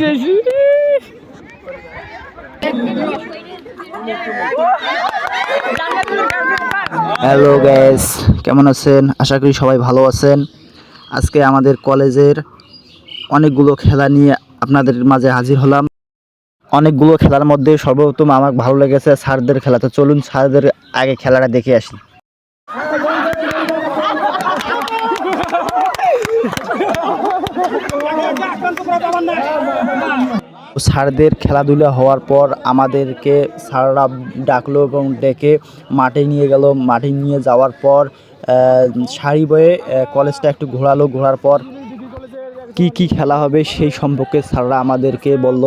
যাইছি hello gas কেমন আছেন? আশা করি সবাই ভালো আছেন। আজকে আমাদের কলেজের অনেকগুলো খেলা নিয়ে আপনাদের মাঝে হাজির হলাম। অনেকগুলো খেলার মধ্যে সর্বপ্রথম আমার ভালো লেগেছে স্যারদের খেলা। তো চলুন স্যারদের আগে খেলাটা দেখে আসি। স্যারদের খেলাধুলা হওয়ার পর আমাদেরকে স্যাররা ডাকলো এবং ডেকে মাঠে নিয়ে গেল। মাঠে নিয়ে যাওয়ার পর সারি বয়ে কলেজটা একটু ঘোরালো। ঘোরার পর কি কি খেলা হবে সেই সম্পর্কে স্যাররা আমাদেরকে বলল।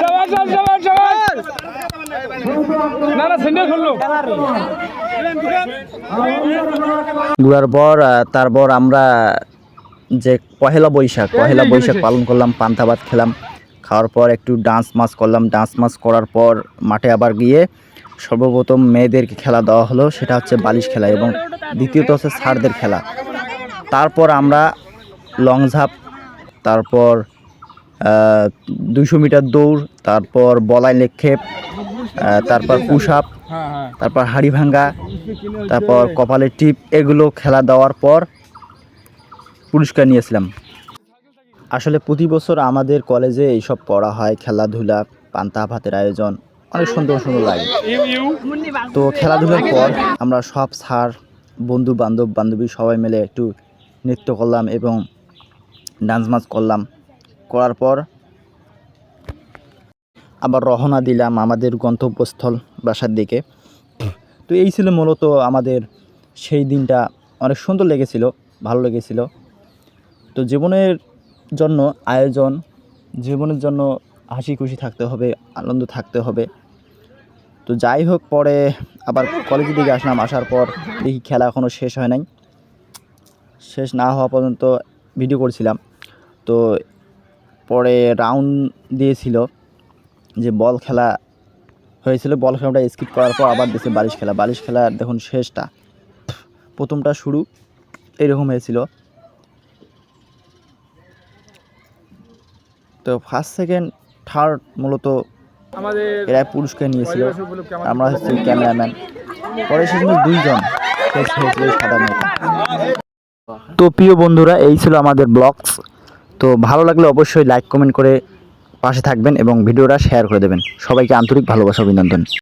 সবার সব সবার সবার না ঘোরার পর তারপর আমরা যে পহেলা বৈশাখ পহেলা বৈশাখ পালন করলাম পান্তা ভাত খেলাম খাওয়ার পর একটু ডান্স মাস করলাম। ডান্স মাস করার পর মাঠে আবার গিয়ে সর্বপ্রথম মেয়েদেরকে খেলা দেওয়া হলো। সেটা হচ্ছে বালিশ খেলা এবং দ্বিতীয়ত হচ্ছে স্যারদের খেলা। তারপর আমরা লং ঝাঁপ তারপর দুশো মিটার দৌড় তারপর বলাই নিক্ষেপ আহ, তারপর পুশ আপ তারপর হাড়ি ভাঙ্গা তারপর কপালের টিপ এগুলো খেলা দেওয়ার পর পুরস্কার নিয়েছিলাম। আসলে প্রতি বছর আমাদের কলেজে এইসব পড়া হয়, খেলাধুলা, পান্তা ভাতের আয়োজন। অনেক সুন্দর সুন্দর লাগে। তো খেলাধুলার পর আমরা সব স্যার, বন্ধু বান্ধব, বান্ধবী সবাই মিলে একটু নৃত্য করলাম এবং ডান্স মাস করলাম। করার পর আবার রওনা দিলাম আমাদের গন্তব্যস্থল বাসার দিকে। তো এই ছিল মূলত আমাদের সেই দিনটা। অনেক সুন্দর লেগেছিল, ভালো লেগেছিল। তো জীবনের জন্য আয়োজন, জীবনের জন্য হাসি খুশি থাকতে হবে, আনন্দ থাকতে হবে। তো যাই হোক, পরে আবার কলেজের দিকে আসলাম, আসার পর দেখি খেলা এখনও শেষ হয় নাই। শেষ না হওয়া পর্যন্ত ভিডিও করছিলাম। তো পরে রাউন্ড দিয়েছিল যে বল খেলা হয়েছিল বল খেলাটা স্কিপ করার পর আবার দিয়েছে বালিশ খেলা। বালিশ খেলা দেখুন শেষটা, প্রথমটা শুরু এরকম হয়েছিল। তো ফার্স্ট সেকেন্ড থার্ড মূলত এরা পুরস্কার নিয়েছিল। আমরা হচ্ছে ক্যামেরাম্যান পরে সেখানে দুইজন। সাদা তো প্রিয় বন্ধুরা, এই ছিল আমাদের ব্লগস তো ভালো লাগলে অবশ্যই লাইক কমেন্ট করে পাশে থাকবেন এবং ভিডিওটা শেয়ার করে দেবেন। সবাইকে আন্তরিক ভালোবাসা, অভিনন্দন।